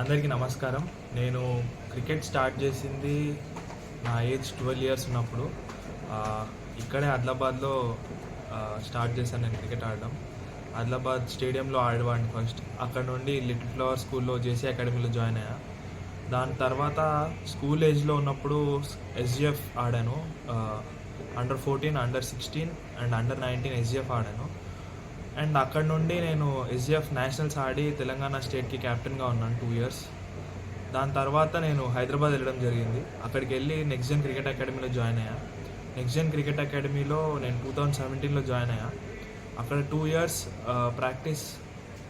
అందరికీ నమస్కారం. నేను క్రికెట్ స్టార్ట్ చేసింది నా ఏజ్ ట్వెల్వ్ ఇయర్స్ ఉన్నప్పుడు. ఇక్కడే ఆదిలాబాద్లో స్టార్ట్ చేశాను నేను క్రికెట్ ఆడడం. ఆదిలాబాద్ స్టేడియంలో ఆడేవాడిని ఫస్ట్. అక్కడ నుండి లిటిల్ ఫ్లవర్ స్కూల్లో జేసీ అకాడమీలో జాయిన్ అయ్యా. దాని తర్వాత స్కూల్ ఏజ్లో ఉన్నప్పుడు ఎస్జిఎఫ్ ఆడాను. Under fourteen under sixteen and under nineteen SGF ఆడాను. అండ్ అక్కడ నుండి నేను ఎస్జిఎఫ్ నేషనల్స్ ఆడి తెలంగాణ స్టేట్కి కెప్టెన్గా ఉన్నాను టూ ఇయర్స్. దాని తర్వాత నేను హైదరాబాద్ వెళ్ళడం జరిగింది. అక్కడికి వెళ్ళి నెక్స్ట్ జన్ క్రికెట్ అకాడమీలో జాయిన్ అయ్యా. నెక్స్ట్ జెన్ క్రికెట్ అకాడమీలో నేను టూ థౌజండ్ సెవెంటీన్లో జాయిన్ అయ్యా. అక్కడ టూ ఇయర్స్ ప్రాక్టీస్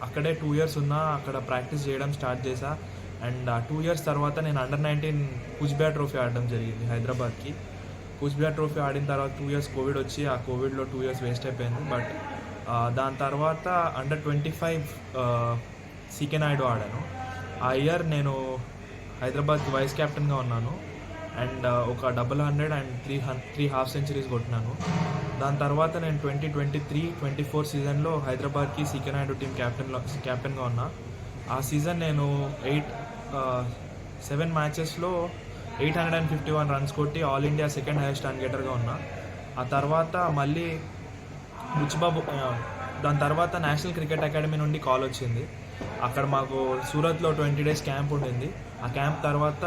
అక్కడే టూ ఇయర్స్ ఉన్నా అక్కడ ప్రాక్టీస్ చేయడం స్టార్ట్ చేశా. అండ్ ఆ టూ ఇయర్స్ తర్వాత నేను అండర్ నైన్టీన్ కుచ్బిహార్ ట్రోఫీ ఆడడం జరిగింది హైదరాబాద్కి. కూచ్బిహార్ ట్రోఫీ ఆడిన తర్వాత టూ ఇయర్స్ కోవిడ్ వచ్చి ఆ కోవిడ్లో టూ ఇయర్స్ వేస్ట్ అయిపోయింది. బట్ దాని తర్వాత under twenty five CK Naidu ఆడాను. ఆ ఇయర్ నేను హైదరాబాద్ వైస్ కెప్టెన్గా ఉన్నాను. అండ్ ఒక double hundred and three hun three half centuries కొట్టినాను. దాని తర్వాత నేను twenty twenty three twenty four సీజన్లో హైదరాబాద్కి సీకే నాయుడు టీం క్యాప్టెన్లో క్యాప్టెన్గా ఉన్నా. ఆ సీజన్ నేను eight seven మ్యాచెస్లో eight hundred and fifty one runs కొట్టి all India second highest run గెటర్గా ఉన్నా. ఆ తర్వాత మళ్ళీ బుచ్చిబాబు దాని తర్వాత నేషనల్ క్రికెట్ అకాడమీ నుండి కాల్ వచ్చింది. అక్కడ మాకు సూరత్లో ట్వంటీ డేస్ క్యాంప్ ఉండింది. ఆ క్యాంప్ తర్వాత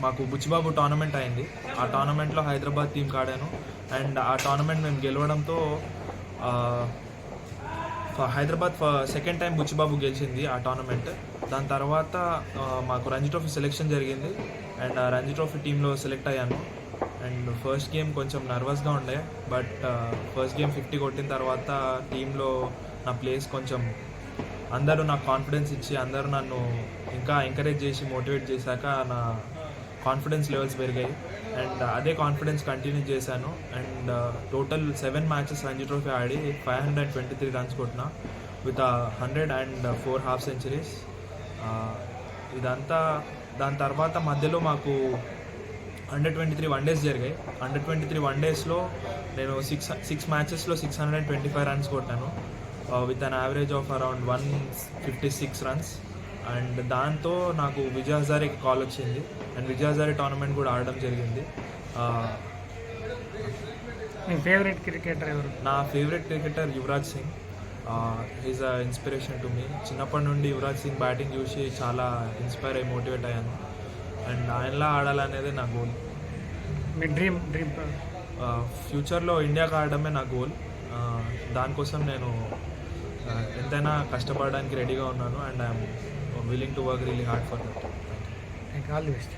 మాకు బుచ్చిబాబు టోర్నమెంట్ అయింది. ఆ టోర్నమెంట్లో హైదరాబాద్ టీంకి ఆడాను అండ్ ఆ టోర్నమెంట్ మేము గెలవడంతో హైదరాబాద్ ఫ- సెకండ్ టైం బుచ్చిబాబు గెలిచింది ఆ టోర్నమెంట్ దాని తర్వాత మాకు రంజీ ట్రోఫీ సెలెక్షన్ జరిగింది. అండ్ ఆ రంజీ ట్రోఫీ టీంలో సెలెక్ట్ అయ్యాను. అండ్ ఫస్ట్ గేమ్ కొంచెం నర్వస్గా ఉండే బట్ ఫస్ట్ గేమ్ ఫిఫ్టీ కొట్టిన తర్వాత టీంలో నా ప్లేస్ కొంచెం అందరూ నాకు కాన్ఫిడెన్స్ ఇచ్చి అందరూ నన్ను ఇంకా ఎంకరేజ్ చేసి మోటివేట్ చేశాక నా కాన్ఫిడెన్స్ లెవెల్స్ పెరిగాయి. అండ్ అదే కాన్ఫిడెన్స్ కంటిన్యూ చేశాను. And total seven matches Ranji trophy Audi five hundred twenty three runs కొట్టిన with hundred and four half centuries. ఇదంతా దాని తర్వాత మధ్యలో మాకు under twenty three one days జరిగాయి. అండర్ ట్వంటీ త్రీ వన్ డేస్లో నేను six six మ్యాచెస్లో six hundred and twenty five runs కొట్టాను. With an average of around one fifty six runs and దాంతో నాకు విజయ్ హజారేకి కాల్ వచ్చింది. అండ్ విజయ్ హజారే టోర్నమెంట్ కూడా ఆడడం జరిగింది. Uh, మీ ఫేవరెట్ క్రికెటర్ ఎవరు? నా favourite cricketer Yuvraj Singh. Is a inspiration to me చిన్నప్పటి నుండి యువరాజ్ సింగ్ బ్యాటింగ్ చూసి చాలా ఇన్స్పైర్ అయ్యి మోటివేట్ అయ్యాను. అండ్ ఆయనలా ఆడాలనేది నా గోల్ మీ డ్రీమ్ డ్రీమ్ ఫ్యూచర్లో ఇండియాకి ఆడడమే నా గోల్ దానికోసం నేను ఎంతైనా కష్టపడడానికి రెడీగా ఉన్నాను and I'm willing to work really hard for that all the best